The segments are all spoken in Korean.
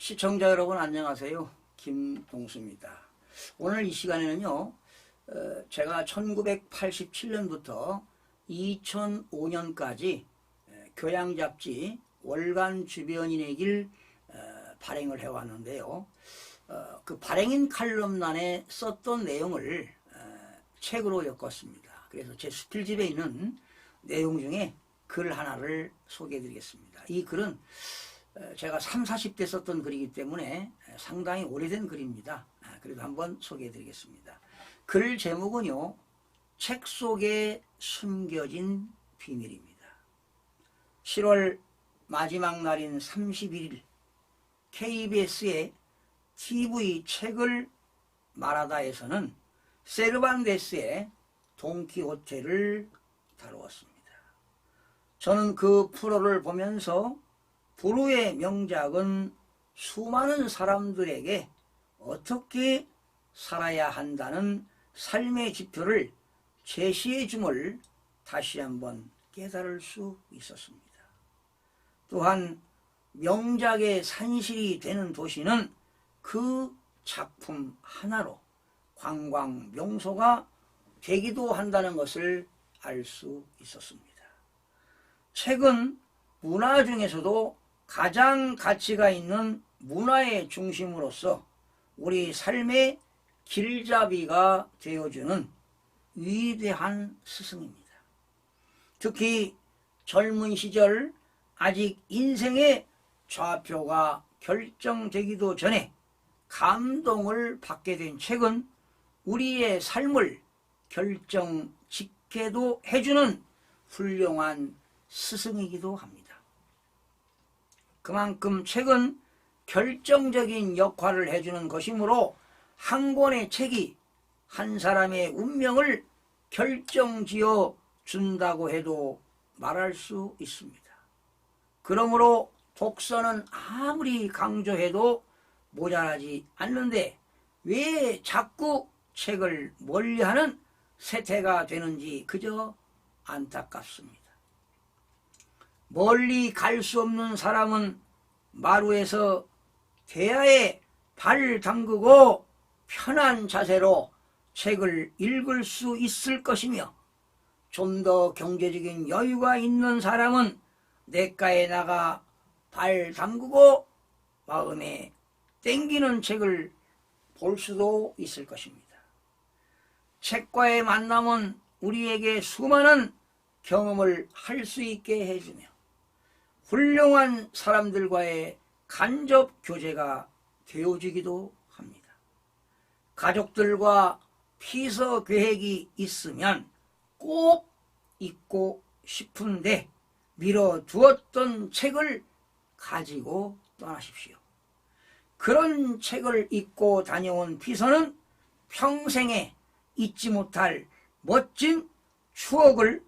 시청자 여러분 안녕하세요. 김동수입니다. 오늘 이 시간에는요. 어, 제가 1987년부터 2005년까지 교양 잡지 월간 주변인의 길 어, 발행을 해왔는데요. 어, 그 발행인 칼럼란에 썼던 내용을 어, 책으로 엮었습니다. 그래서 제 수필집에 있는 내용 중에 글 하나를 소개해 드리겠습니다. 이 글은 어, 제가 3, 40대 썼던 글이기 때문에 상당히 오래된 글입니다. 아, 그래도 한번 소개해 드리겠습니다. 글 제목은요. 책 속에 숨겨진 비밀입니다. 7월 마지막 날인 31일 KBS의 TV 책을 말하다에서는 세르반데스의 동키호테를 다루었습니다. 저는 그 프로를 보면서 부르의 명작은 수많은 사람들에게 어떻게 살아야 한다는 삶의 지표를 제시해 줌을 다시 한번 깨달을 수 있었습니다. 또한 명작의 산실이 되는 도시는 그 작품 하나로 관광 명소가 되기도 한다는 것을 알 수 있었습니다. 책은 문화 중에서도 가장 가치가 있는 문화의 중심으로서 우리 삶의 길잡이가 되어주는 위대한 스승입니다. 특히 젊은 시절 아직 인생의 좌표가 결정되기도 전에 감동을 받게 된 책은 우리의 삶을 결정 짓게도 해주는 훌륭한 스승이기도 합니다. 그만큼 책은 결정적인 역할을 해주는 것이므로 한 권의 책이 한 사람의 운명을 결정지어 준다고 해도 말할 수 있습니다. 그러므로 독서는 아무리 강조해도 모자라지 않는데 왜 자꾸 책을 멀리하는 세태가 되는지 그저 안타깝습니다. 멀리 갈 수 없는 사람은 마루에서 대야에 발 담그고 편한 자세로 책을 읽을 수 있을 것이며 좀 더 경제적인 여유가 있는 사람은 냇가에 나가 발 담그고 마음에 땡기는 책을 볼 수도 있을 것입니다. 책과의 만남은 우리에게 수많은 경험을 할 수 있게 해주며 훌륭한 사람들과의 간접 교제가 되어지기도 합니다. 가족들과 피서 계획이 있으면 꼭 읽고 싶은데 미뤄두었던 책을 가지고 떠나십시오. 그런 책을 읽고 다녀온 피서는 평생에 잊지 못할 멋진 추억을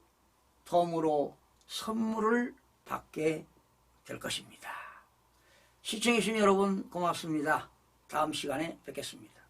덤으로 선물을 받게 될 것입니다. 시청해주신 여러분 고맙습니다. 다음 시간에 뵙겠습니다.